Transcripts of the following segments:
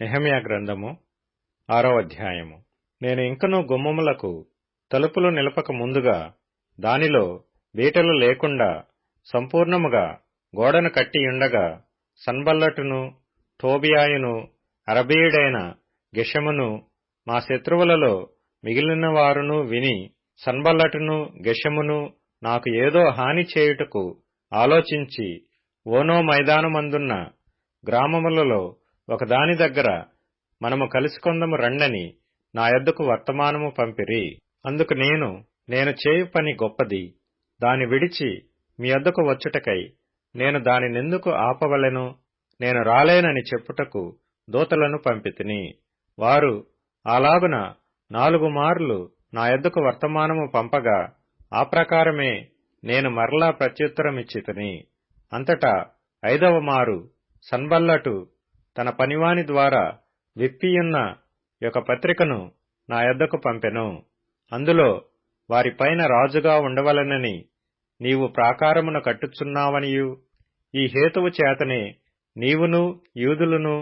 నెహమ్యా గ్రంథము ఆరో అధ్యాయము. నేను ఇంకనూ గుమ్మములకు తలుపులు నిలపక ముందుగా దానిలో బీటలు లేకుండా సంపూర్ణముగా గోడను కట్టియుండగా సన్బల్లటును టోబియాయును అరబీయుడైన గెషమును మా శత్రువులలో మిగిలిన వారును విని సన్బల్లటును గెషమును నాకు ఏదో హాని చేయుటకు ఆలోచించి ఓనో మైదానమందున్న గ్రామములలో ఒకదాని దగ్గర మనము కలుసుకొందము రండని నా యొద్దకు వర్తమానము పంపిరి. అందుకు నేను నేను చేయు పని గొప్పది. దాని విడిచి మీ యొద్దకు వచ్చుటకై నేను దానినెందుకు ఆపవలెను? నేను రాలేనని చెప్పుటకు దూతలను పంపితిని. వారు అలాగున నాలుగు మార్లు నా యొద్దకు వర్తమానము పంపగా ఆ ప్రకారమే నేను మరలా ప్రత్యుత్తరమిచ్చితిని. అంతటా ఐదవ మారు సన్బల్లటు తన పనివాని ద్వారా విప్పియున్న యొక్క పత్రికను నా యొద్దకు పంపెను. అందులో వారిపైన రాజుగా ఉండవలనని నీవు ప్రాకారమున కట్టుచున్నావనియు. ఈ హేతువు చేతనే నీవును యూదులను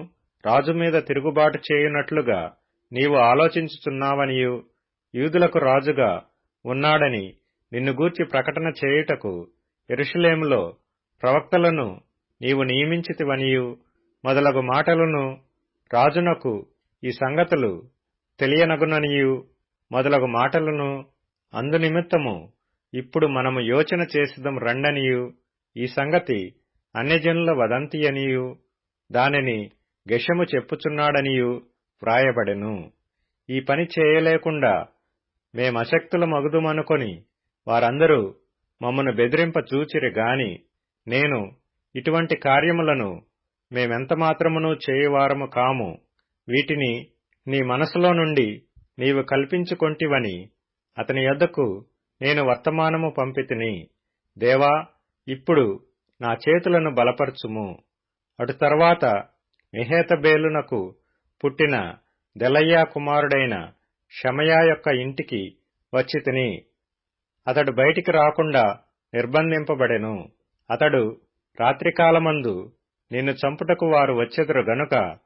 రాజు మీద తిరుగుబాటు చేయునట్లుగా నీవు ఆలోచించుచున్నావనియు. యూదులకు రాజుగా ఉన్నాడని నిన్ను గూర్చి ప్రకటన చేయుటకు ఎరుషులేములో ప్రవక్తలను నీవు నియమించితివనియు. మొదలగు మాటలను రాజునకు ఈ సంగతులు తెలియనగుననియు. మొదలగు మాటలను అందునిమిత్తము ఇప్పుడు మనము యోచన చేసిదం రండనియు. ఈ సంగతి అన్యజనుల వదంతియనియు. దానిని గెషము చెప్పుచున్నాడనియు వ్రాయబడెను. ఈ పని చేయలేకుండా మేమశక్తులమగుదుమనుకొని వారందరూ మమ్మను బెదిరింప చూచిరి గాని నేను ఇటువంటి కార్యములను మేమెంత మాత్రమును చేయువారము కాము. వీటిని నీ మనసులో నుండి నీవు కల్పించుకొంటివని అతని యొద్దకు నేను వర్తమానము పంపితిని. దేవా ఇప్పుడు నా చేతులను బలపరచుము. అటు తర్వాత మెహేతబేలునకు పుట్టిన దెలయ్యా కుమారుడైన షమయా యొక్క ఇంటికి వచ్చితిని. అతడు బయటికి రాకుండా నిర్బంధింపబడెను. అతడు రాత్రికాలమందు నిన్ను చంపుటకు వారు వచ్చెదరు గనుక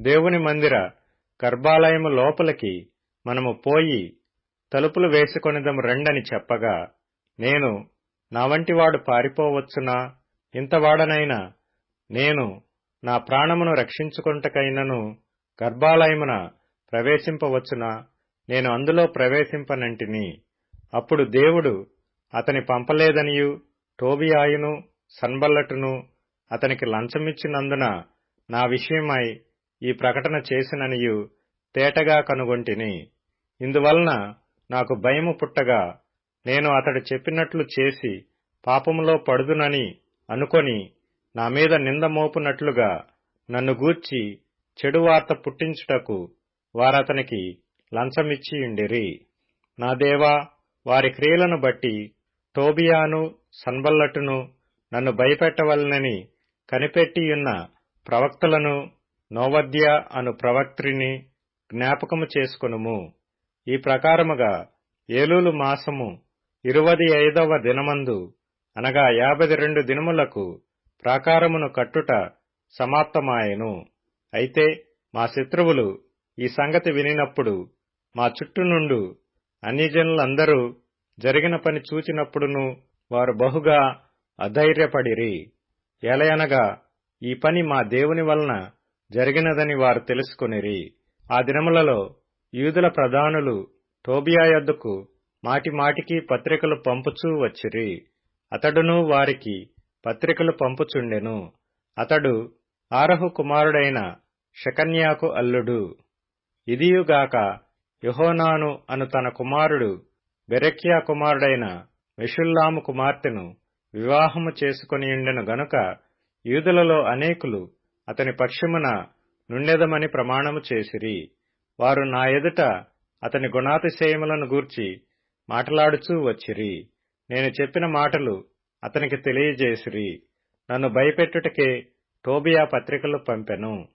దేవుని మందిర గర్భాలయము లోపలికి మనము పోయి తలుపులు వేసుకొనిదము రండని చెప్పగా నేను నా వంటివాడు పారిపోవచ్చునా? ఇంతవాడనైనా నేను నా ప్రాణమును రక్షించుకుంటకైనను గర్భాలయమున ప్రవేశింపవచ్చునా? నేను అందులో ప్రవేశింపనంటిని. అప్పుడు దేవుడు అతని పంపలేదనియు టోబియాయును సన్బల్లటును అతనికి లంచమిచ్చినందున నా విషయమై ఈ ప్రకటన చేసిననియు తేటగా కనుగొంటిని. ఇందువలన నాకు భయము పుట్టగా నేను అతడు చెప్పినట్లు చేసి పాపములో పడుదునని అనుకొని నా మీద నింద మోపునట్లుగా నన్ను గూర్చి చెడు వార్త పుట్టించుటకు వారతనికి లంచమిచ్చియుండిరి నా దేవా వారి క్రియలను బట్టి టోబియాను సన్బల్లటును నన్ను భయపెట్టవలనని కనిపెట్టియున్న ప్రవక్తలను నోవద్య అను ప్రవక్త్రిని జ్ఞాపకము చేసుకొనుము. ఈ ప్రకారముగా ఏలూలు మాసము ఇరువది ఐదవ దినమందు అనగా యాభై రెండు దినములకు ప్రాకారమును కట్టుట సమాప్తమాయెను. అయితే మా శత్రువులు ఈ సంగతి వినినప్పుడు మా చుట్టూ నుండు అన్యజనులందరూ జరిగిన పని చూచినప్పుడును వారు బహుగా అధైర్యపడిరి. ఎలయనగా ఈ పని మా దేవుని వలన జరిగినదని వారు తెలుసుకొనిరి. ఆ దినములలో యూదుల ప్రధానులు టోబియా యొద్దకు మాటి మాటికి పత్రికలు పంపుచూ వచ్చిరి. అతడును వారికి పత్రికలు పంపుచుండెను. అతడు ఆరహు కుమారుడైన షకన్యాకు అల్లుడు. ఇదియుగాక యుహోనాను అను తన కుమారుడు బెరెక్యా కుమారుడైన మెషుల్లాము కుమార్తెను వివాహము చేసుకొనియుండెను గనుక యూదులలో అనేకులు అతని పక్షమున నుండెదమని ప్రమాణము చేసిరి. వారు నా ఎదుట అతని గుణాతిశయములను గూర్చి మాట్లాడుచూ వచ్చిరి. నేను చెప్పిన మాటలు అతనికి తెలియజేసిరి. నన్ను భయపెట్టుటకే టోబియా పత్రికలు పంపెను.